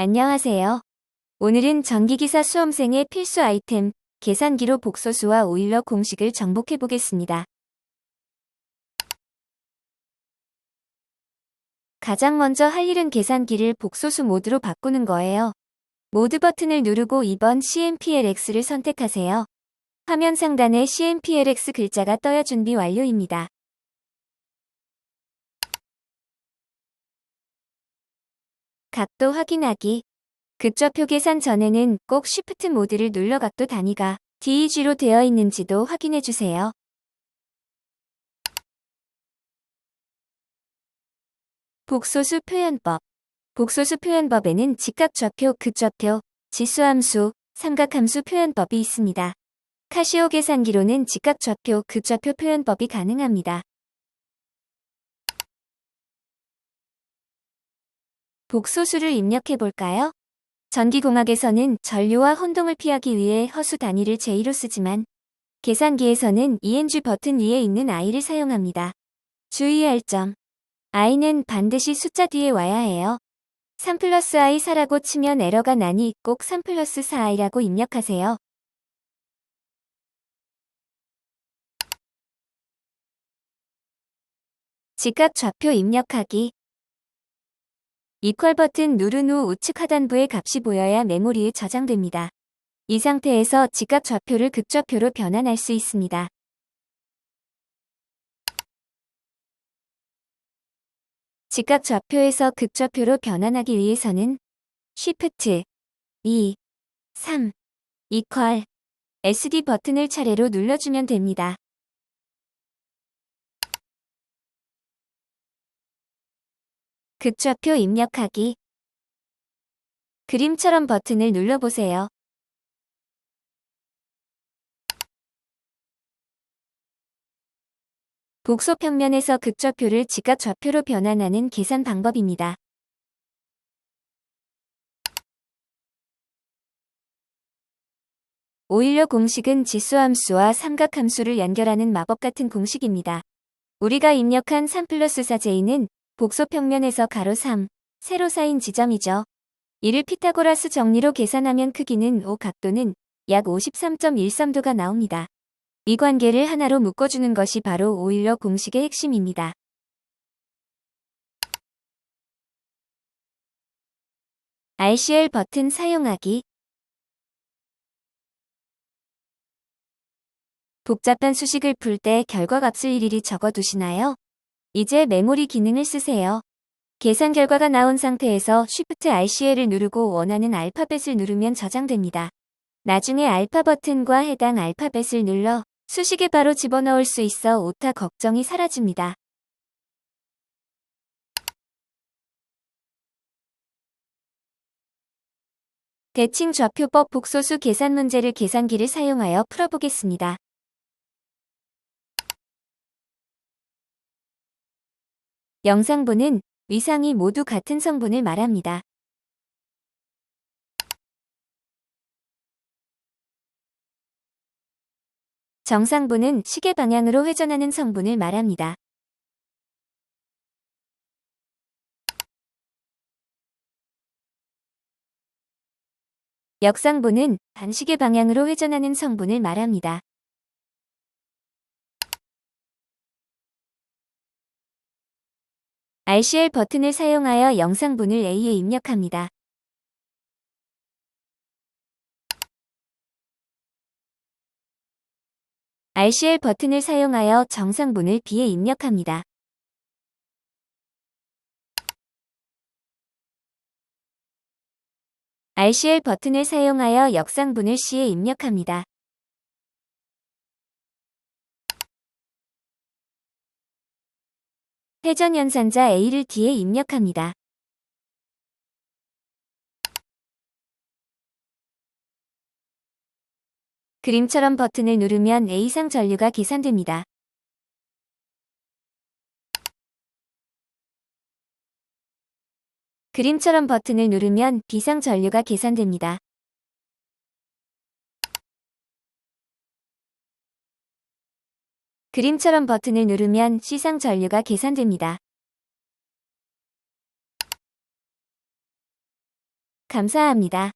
안녕하세요. 오늘은 전기기사 수험생의 필수 아이템 계산기로 복소수와 오일러 공식을 정복해 보겠습니다. 가장 먼저 할 일은 계산기를 복소수 모드로 바꾸는 거예요. 모드 버튼을 누르고 2번 CMPLX를 선택하세요. 화면 상단에 CMPLX 글자가 떠야 준비 완료입니다. 각도 확인하기. 극좌표 계산 전에는 꼭 Shift 모드를 눌러 각도 단위가 DEG로 되어 있는지도 확인해 주세요. 복소수 표현법. 복소수 표현법에는 직각좌표, 극좌표, 지수함수, 삼각함수 표현법이 있습니다. 카시오 계산기로는 직각좌표, 극좌표 표현법이 가능합니다. 복소수를 입력해 볼까요? 전기공학에서는 전류와 혼동을 피하기 위해 허수 단위를 제2로 쓰지만 계산기에서는 ENG 버튼 위에 있는 i를 사용합니다. 주의할 점. i는 반드시 숫자 뒤에 와야 해요. 3 플러스 i 4라고 치면 에러가 나니 꼭 3 플러스 4i라고 입력하세요. 직각 좌표 입력하기 이퀄 버튼 누른 후 우측 하단부의 값이 보여야 메모리에 저장됩니다. 이 상태에서 직각 좌표를 극좌표로 변환할 수 있습니다. 직각 좌표에서 극좌표로 변환하기 위해서는 Shift 2, 3, 이퀄 SD 버튼을 차례로 눌러주면 됩니다. 극좌표 입력하기 그림처럼 버튼을 눌러보세요. 복소 평면에서 극좌표를 직각 좌표로 변환하는 계산 방법입니다. 오일러 공식은 지수함수와 삼각함수를 연결하는 마법 같은 공식입니다. 우리가 입력한 3 플러스 4J는 복소 평면에서 가로 3, 세로 쌓인 지점이죠. 이를 피타고라스 정리로 계산하면 크기는 5 각도는 약 53.13도가 나옵니다. 이 관계를 하나로 묶어주는 것이 바로 오일러 공식의 핵심입니다. RCL 버튼 사용하기 복잡한 수식을 풀 때 결과값을 일일이 적어두시나요? 이제 메모리 기능을 쓰세요. 계산 결과가 나온 상태에서 Shift RCL을 누르고 원하는 알파벳을 누르면 저장됩니다. 나중에 알파 버튼과 해당 알파벳을 눌러 수식에 바로 집어넣을 수 있어 오타 걱정이 사라집니다. 대칭 좌표법 복소수 계산 문제를 계산기를 사용하여 풀어보겠습니다. 영상부는 위상이 모두 같은 성분을 말합니다. 정상부는 시계 방향으로 회전하는 성분을 말합니다. 역상부는 반시계 방향으로 회전하는 성분을 말합니다. RCL 버튼을 사용하여 영상분을 A에 입력합니다. RCL 버튼을 사용하여 정상분을 B에 입력합니다. RCL 버튼을 사용하여 역상분을 C에 입력합니다. 회전 연산자 A를 D에 입력합니다. 그림처럼 버튼을 누르면 A상 전류가 계산됩니다. 그림처럼 버튼을 누르면 B상 전류가 계산됩니다. 그림처럼 버튼을 누르면 C상 전류가 계산됩니다. 감사합니다.